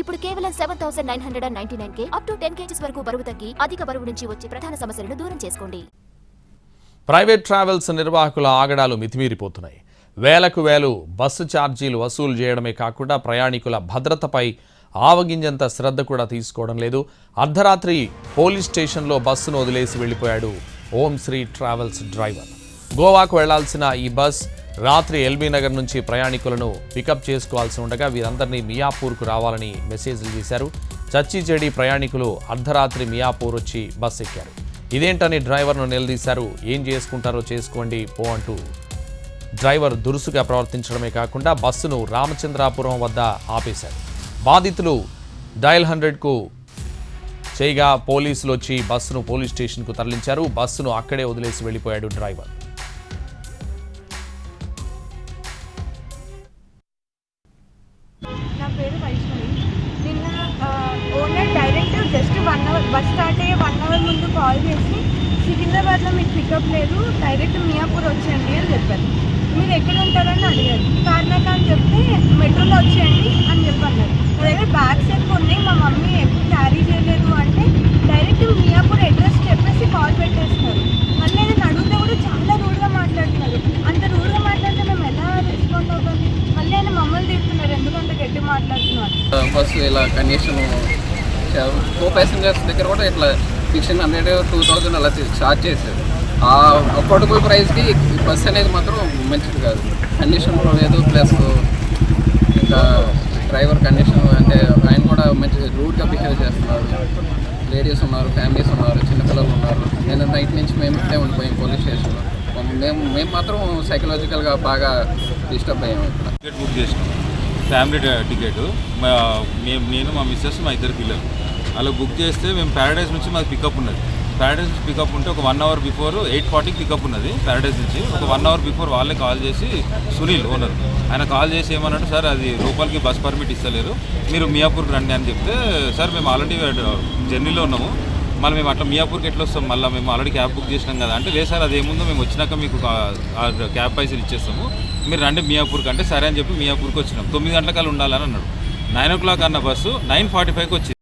ఇప్పుడు కేవలం seven thousand nine hundred and ninety nine K up to ten kgs వరకు బరువు తగ్గి అధిక బరువు నుంచి వచ్చే ప్రధాన సమస్యలను దూరం చేసుకోండి. ప్రైవేట్ ట్రావెల్స్ నిర్వాహకుల ఆగడాలు మితిమీరిపోతున్నాయి. వేలకు వేలు బస్సు ఛార్జీలు వసూలు చేయడమే కాకుండా ప్రయాణికుల భద్రతపై ఆవగింజంత శ్రద్ధ కూడా తీసుకోవడం లేదు. అర్ధరాత్రి పోలీస్ స్టేషన్లో బస్సును వదిలేసి వెళ్ళిపోయాడు ఓం శ్రీ ట్రావెల్స్ డ్రైవర్. గోవాకు వెళ్ళాల్సిన ఈ బస్ రాత్రి ఎల్బీ నగర్ నుంచి ప్రయాణికులను పికప్ చేసుకోవాల్సి ఉండగా వీరందరినీ మియాపూర్కు రావాలని మెసేజ్లు చేశారు. చచ్చిచేడి ప్రయాణికులు అర్ధరాత్రి మియాపూర్ వచ్చి బస్ ఎక్కారు. ఇదేంటని డ్రైవర్ను నిలదీశారు. ఏం చేసుకుంటారో చేసుకోండి పో అంటూ డ్రైవర్ దురుసుగా ప్రవర్తించడమే కాకుండా బస్సును రామచంద్రాపురం వద్ద ఆపేశారు. బాధితులు డయల్ హండ్రెడ్కు చేయగా పోలీసులు వచ్చి బస్సును పోలీస్ స్టేషన్కు తరలించారు. బస్సును అక్కడే వదిలేసి వెళ్ళిపోయాడు డ్రైవర్. పేరు వైష్ణవి. నిన్న owner direct just one hour bus start అయ్యే వన్ అవర్ ముందు కాల్ చేసి సికింద్రాబాద్లో మీకు పికప్ లేదు డైరెక్ట్ మియాపూర్ వచ్చేయండి అని చెప్పారు. మీరు ఎక్కడ ఉంటారని అడిగారు. కారణం అని చెప్తే మెట్రోలో వచ్చేయండి బస్సు ఇలా కండిషన్ కో ప్యాసింజర్స్ దగ్గర కూడా ఇట్లా ఫిక్షన్ హండ్రెడ్ టూ థౌజండ్ అలా ఛార్జ్ చేశారు ఆ అఫోర్డబుల్ ప్రైస్కి బస్సు అనేది మాత్రం మంచిది కాదు. కండిషన్లో లేదు ప్లస్ ఇంకా డ్రైవర్ కండిషన్ అంటే ఆయన కూడా మంచి రూట్గా బిహేవ్ చేస్తున్నారు. లేడీస్ ఉన్నారు ఫ్యామిలీస్ ఉన్నారు చిన్నపిల్లలు ఉన్నారు. నేను నైట్ నుంచి మేము ఇక్కడే ఉండిపోయాం పోలీస్ స్టేషన్లో మేము మేము మాత్రం సైకలాజికల్గా బాగా డిస్టర్బ్ అయ్యాము ఇక్కడ. బుక్ చేసినాం. Family ticket. మేము నేను మా మిస్సెస్ మా ఇద్దరు పిల్లలు. అలా బుక్ చేస్తే మేము ప్యారడైజ్ నుంచి మాకు పికప్ ఉన్నది. ప్యారడైజ్ నుంచి పికప్ ఉంటే ఒక వన్ అవర్ బిఫోర్ ఎయిట్ ఫార్టీకి పికప్ ఉన్నది ప్యారడైజ్ నుంచి. ఒక వన్ అవర్ బిఫోర్ వాళ్ళే కాల్ చేసి సునీల్ ఓనర్ ఆయన కాల్ చేసి ఏమన్నాడు సార్ అది లోపలికి బస్ పర్మిట్ ఇస్తలేరు. మీరు మియాపూర్కి రండి అని చెప్తే సార్ మేము ఆల్రెడీ జర్నీలో ఉన్నాము. మళ్ళీ మేము అట్లా మియాపూర్కి ఎట్లా వస్తాం? మళ్ళీ మేము ఆల్రెడీ క్యాబ్ బుక్ చేసినాం కదా. అంటే లేదు సార్ అదేముందో మేము వచ్చినాక మీకు క్యాబ్ పైసలు ఇచ్చేస్తాము. మీరు రండి మియాపూర్కి అంటే సరే అని చెప్పి మియాపూర్కి వచ్చినాం. తొమ్మిది గంటలకల్లా ఉండాలని అన్నాడు. నైన్ ఓ క్లాక్ అన్న బస్సు నైన్ ఫార్టీ ఫైవ్కి వచ్చింది.